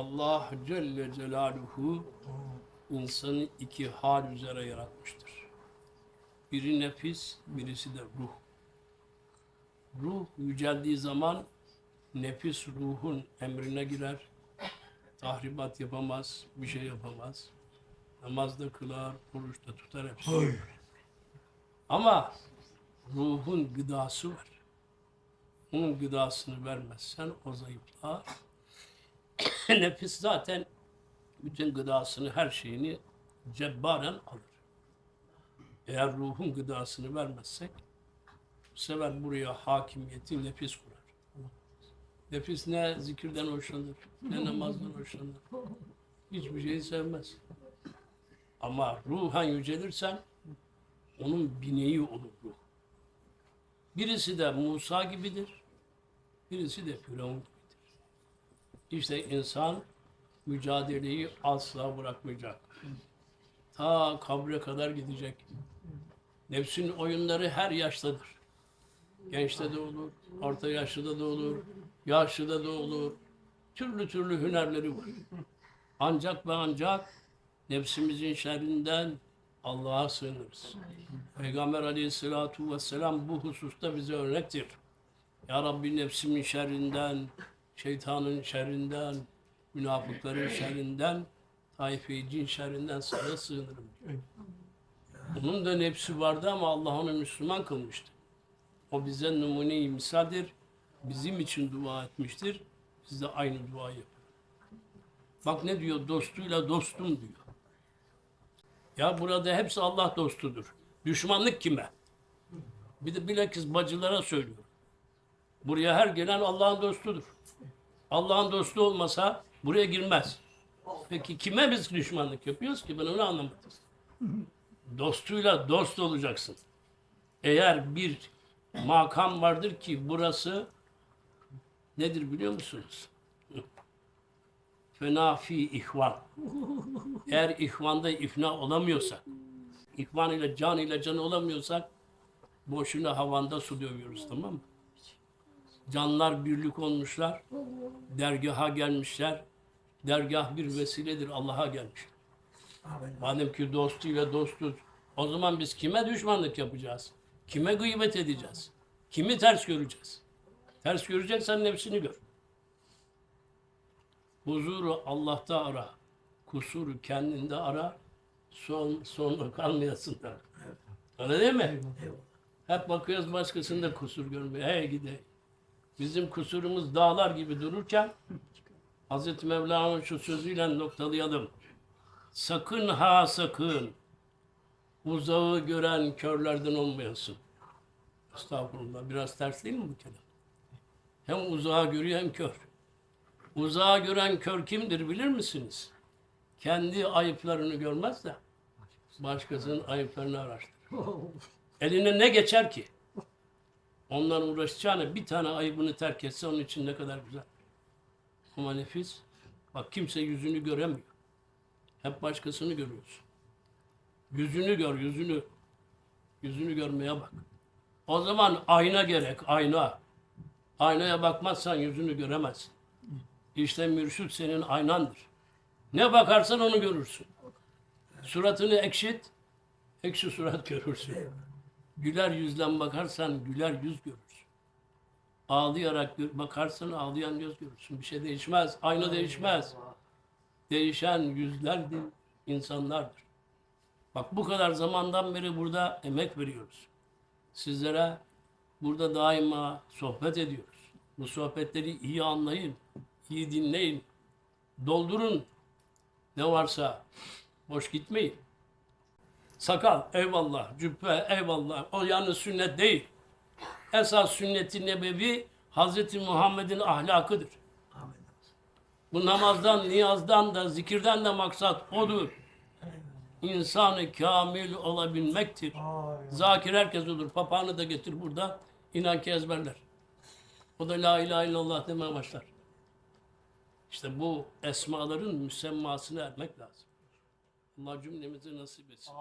Allah Celle Celaluhu insanı iki hal üzere yaratmıştır. Biri nefis, birisi de ruh. Ruh yüceldiği zaman nefis ruhun emrine girer. Tahribat yapamaz, bir şey yapamaz. Namazda kılar, oruçta tutar hepsi. Ama ruhun gıdası var. Onun gıdasını vermezsen o zayıflar. Nefis zaten bütün gıdasını, her şeyini cebbaren alır. Eğer ruhun gıdasını vermezsek bu sefer buraya hakimiyeti nefis kurar. Nefis ne zikirden hoşlanır, ne namazdan hoşlanır. Hiçbir şeyi sevmez. Ama ruhen yücelirsen onun bineği olur ruh. Birisi de Musa gibidir, birisi de Firavun gibidir. İşte insan mücadeleyi asla bırakmayacak. Ta kabre kadar gidecek. Nefsin oyunları her yaştadır. Gençte de olur, orta yaşlıda da olur, yaşlıda da olur. Türlü türlü hünerleri var. Ancak ve ancak nefsimizin şerrinden Allah'a sığınırız. Peygamber aleyhissalatu vesselam bu hususta bize örnektir. Ya Rabbi nefsimin şerrinden, şeytanın şerrinden, münafıkların şerrinden, taife cin şerrinden sana sığınırım. Onun da nefsi vardı ama Allah onu Müslüman kılmıştı. O bize numune-i misaldir. Bizim için dua etmiştir. Biz de aynı duayı yapıyoruz. Bak ne diyor? Dostuyla dostum diyor. Ya burada hepsi Allah dostudur. Düşmanlık kime? Bir de bilakis bacılara söylüyorum. Buraya her gelen Allah'ın dostudur. Allah'ın dostu olmasa buraya girmez. Peki kime biz düşmanlık yapıyoruz ki? Ben onu anlamadım. Dostuyla dost olacaksın. Eğer bir makam vardır ki burası nedir biliyor musunuz? Fena fi ihvan. Eğer ihvanda ifna olamıyorsak, ihvan ile can ile can olamıyorsak boşuna havanda su dövüyoruz tamam mı? Canlar birlik olmuşlar, dergaha gelmişler. Dergah bir vesiledir, Allah'a gelmiş. Madem ki dostuyla dostuz, o zaman biz kime düşmanlık yapacağız? Kime gıybet edeceğiz? Kimi ters göreceğiz? Ters göreceksen nefsini gör. Huzuru Allah'ta ara. Kusuru kendinde ara. Son sonra kalmayasın da. Öyle değil mi? Hep bakıyoruz başkasında kusur görmeye. Hey gide. Bizim kusurumuz dağlar gibi dururken Hazreti Mevla'nın şu sözüyle noktalayalım. Sakın ha sakın uzağı gören körlerden olmayasın. Estağfurullah. Biraz ters değil mi bu kelam? Hem uzağı görüyor hem kör. Uzağa gören kör kimdir bilir misiniz? Kendi ayıplarını görmez de başkasının ayıplarını araştırır. Eline ne geçer ki? Ondan uğraşacağına bir tane ayıbını terk etse onun için ne kadar güzel. Ama nefis, bak kimse yüzünü göremiyor. Hep başkasını görüyorsun. Yüzünü gör, yüzünü. Yüzünü görmeye bak. O zaman ayna gerek, ayna. Aynaya bakmazsan yüzünü göremezsin. İşte mürşit senin aynandır. Ne bakarsan onu görürsün. Suratını ekşit, ekşi surat görürsün. Güler yüzlen bakarsan güler yüz görürsün. Ağlayarak bakarsan ağlayan göz görürsün. Bir şey değişmez. Ayna değişmez. Değişen yüzlerdir, insanlardır. Bak bu kadar zamandan beri burada emek veriyoruz. Sizlere burada daima sohbet ediyoruz. Bu sohbetleri iyi anlayın, iyi dinleyin, doldurun. Ne varsa boş gitmeyin. Sakal eyvallah, cübbe eyvallah. O yalnız sünnet değil. Esas sünnet-i nebevi Hz. Muhammed'in ahlakıdır. Bu namazdan, niyazdan da, zikirden de maksat odur. İnsanı kamil olabilmektir. Zakir herkes olur. Papağanı da getir burada. İnan ki ezberler. O da la ilahe illallah demeye başlar. İşte bu esmaların müsemmasını ermek lazım. Allah cümlemizi nasip etsin.